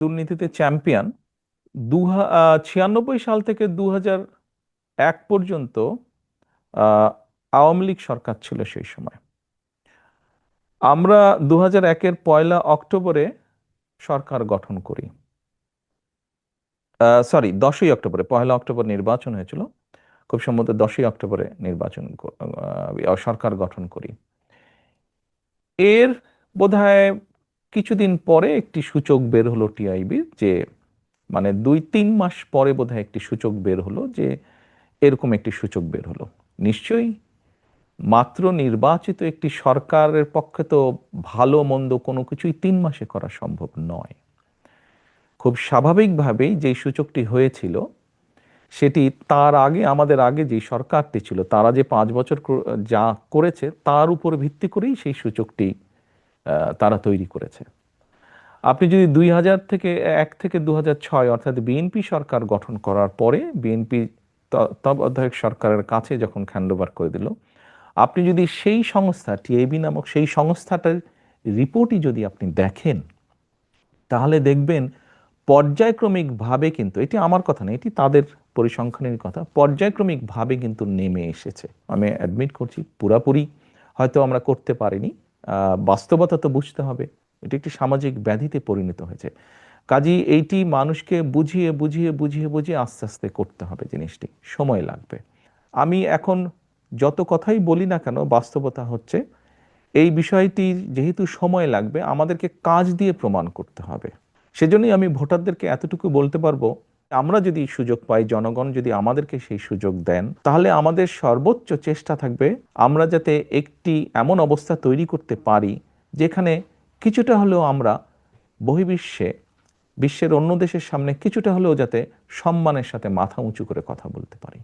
দুর্নীতিতে চ্যাম্পিয়ন। দু ছিয়ানব্বই সাল থেকে দু এক পর্যন্ত আওয়ামী লীগ সরকার ছিল সেই সময়। আমরা দু একের পয়লা অক্টোবরে সরকার গঠন করি। সরি দশই অক্টোবরে, পয়লা অক্টোবর নির্বাচন হয়েছিল। খুব সম্ভবত দশই অক্টোবরে নির্বাচন সরকার গঠন করি। এর বোধহয় কিছুদিন পরে একটি সূচক বের হলো টিআইবির যে মানে দুই, তিন মাস পরে বোধহয় একটি সূচক বের হলো, যে এরকম একটি সূচক বের হলো। নিশ্চয়ই মাত্র নির্বাচিত একটি সরকারের পক্ষে তো ভালো মন্দ কোনো কিছুই তিন মাসে করা সম্ভব নয়। খুব স্বাভাবিকভাবেই যেই সূচকটি হয়েছিল, সেটি তার আগে, আমাদের আগে যে সরকারটি ছিল, তারা যে পাঁচ বছর যা করেছে, তার উপর ভিত্তি করেই সেই সূচকটি তারা তৈরি করেছে। আপনি যদি দুই হাজার থেকে এক থেকে দু ছয় অর্থাৎ বিএনপি সরকার গঠন করার পরে বিএনপি তত্ত্বাবধায়ক সরকারের কাছে যখন হ্যান্ডওভার করে দিল, আপনি যদি সেই সংস্থা টিএবি নামক সেই সংস্থাটার রিপোর্টই যদি আপনি দেখেন, তাহলে দেখবেন পর্যায়ক্রমিকভাবে কিন্তু, এটি আমার কথা না, এটি তাদের পরিসংখ্যানের কথা পর্যায়ক্রমিকভাবে কিন্তু নেমে এসেছে। আমি অ্যাডমিট করছি, পুরাপুরি হয়তো আমরা করতে পারিনি। বাস্তবতা তো বুঝতে হবে। এটি একটি সামাজিক ব্যাধিতে পরিণত হয়েছে। কাজী এইটি মানুষকে বুঝিয়ে বুঝিয়ে বুঝিয়ে বুঝিয়ে আস্তে আস্তে করতে হবে জিনিসটি। সময় লাগবে। আমি এখন যত কথাই বলি না কেন, বাস্তবতা হচ্ছে এই বিষয়টি যেহেতু সময় লাগবে, আমাদেরকে কাজ দিয়ে প্রমাণ করতে হবে। সেজন্যই আমি ভোটারদেরকে এতটুকু বলতে পারব আমরা যদি সুযোগ পাই, জনগণ যদি আমাদেরকে সেই সুযোগ দেন, তাহলে আমাদের সর্বোচ্চ চেষ্টা থাকবে আমরা যাতে একটি এমন অবস্থা তৈরি করতে পারি, যেখানে কিছুটা হলেও আমরা বহির্বিশ্বে, বিশ্বের অন্য দেশের সামনে কিছুটা হলেও যাতে সম্মানের সাথে মাথা উঁচু করে কথা বলতে পারি।